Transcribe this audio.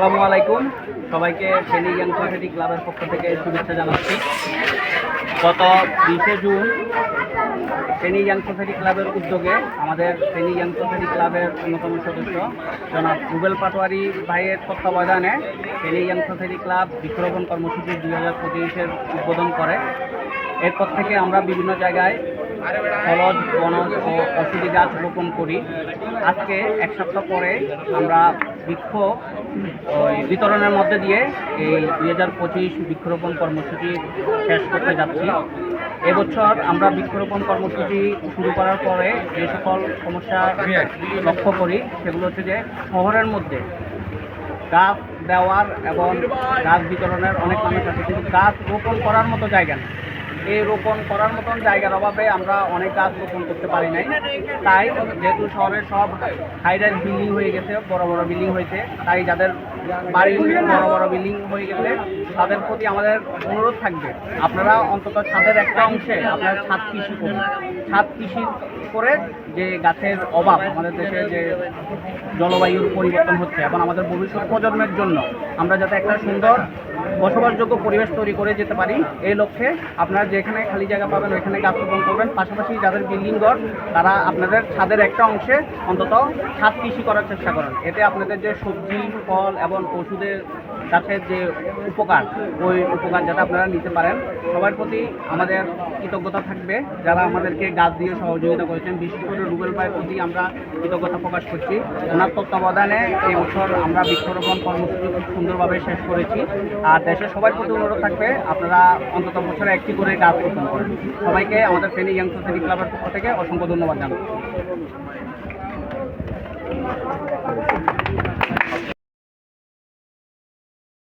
আসসালামু আলাইকুম। সবাইকে ফেনী ইয়াং সোসাইটি ক্লাবের পক্ষ থেকে শুভেচ্ছা জানাচ্ছি। গত বিশে জুন ফেনী ইয়াং সোসাইটি ক্লাবের উদ্যোগে আমাদের ফেনী ইয়াং সোসাইটি ক্লাবের অন্যতম সদস্য জনাব রুবেল পাটোয়ারি ভাইয়ের তত্ত্বাবধানে ফেনী ইয়াং সোসাইটি ক্লাব বৃক্ষরোপণ কর্মসূচি দুই হাজার পঁচিশের উদ্বোধন করে। এরপর থেকে আমরা বিভিন্ন জায়গায় ফলজ বনজ ও গাছ রোপণ করি। আজকে এক সপ্তাহ পরে আমরা বৃক্ষ বিতরণের মধ্যে দিয়ে এই দুই হাজার পঁচিশ বৃক্ষরোপণ কর্মসূচি শেষ করতে যাচ্ছি। এবছর আমরা বৃক্ষরোপণ কর্মসূচি শুরু করার পরে যে সকল সমস্যা লক্ষ্য করি, সেগুলো হচ্ছে যে শহরের মধ্যে গাছ দেওয়ার এবং গাছ বিতরণের অনেক মানুষ আছে, কিন্তু গাছ রোপণ করার মতো জায়গা নেই। এই রোপণ করার মতন জায়গার অভাবে আমরা অনেক গাছ রোপণ করতে পারি নাই। তাই যেহেতু শহরের সব হাইরাইজ বিল্ডিং হয়ে গেছে, বড় বড় বিল্ডিং হয়েছে, তাই যাদের বাড়ি বড় বড় বিল্ডিং হয়ে গেছে, তাদের প্রতি আমাদের অনুরোধ থাকবে, আপনারা অন্তত ছাদের একটা অংশে আপনার ছাদ কৃষি করুন। ছাদ কৃষি করে যে গাছের অভাব আমাদের দেশে যে জলবায়ুর পরিবর্তন হচ্ছে এবং আমাদের ভবিষ্যৎ প্রজন্মের জন্য আমরা যাতে একটা সুন্দর বসবাসযোগ্য পরিবেশ তৈরি করে যেতে পারি এই লক্ষ্যে আপনারা যেখানে খালি জায়গা পাবেন ওইখানে গাছ রোপণ করবেন। পাশাপাশি যাদের বিল্ডিং ঘর, তারা আপনাদের ছাদের একটা অংশে অন্তত ছাদ কৃষি করার চেষ্টা করেন। এতে আপনাদের যে সবজি, ফল এবং পশুদের গাছের যে উপকার, ওই উপকার যাতে আপনারা নিতে পারেন। সবার প্রতি আমাদের কৃতজ্ঞতা থাকবে। যারা আমাদেরকে গাছ দিয়ে সহযোগিতা করেছেন, বিশেষ করে রুবেল ভাইয়ের প্রতি আমরা কৃতজ্ঞতা প্রকাশ করছি। ওনার তত্ত্বাবধানে এই বছর আমরা বৃক্ষরোপণ কর্মসূচি খুব সুন্দরভাবে শেষ করেছি। আর দেশের সবাই প্রতি অনুরোধ থাকবে, আপনারা অন্তত বছরে একটি করে গাছ রোপণ করেন। সবাইকে আমাদের ফেনী ইয়াং সোসাইটি ক্লাবের পক্ষ থেকে অসংখ্য ধন্যবাদ জানাব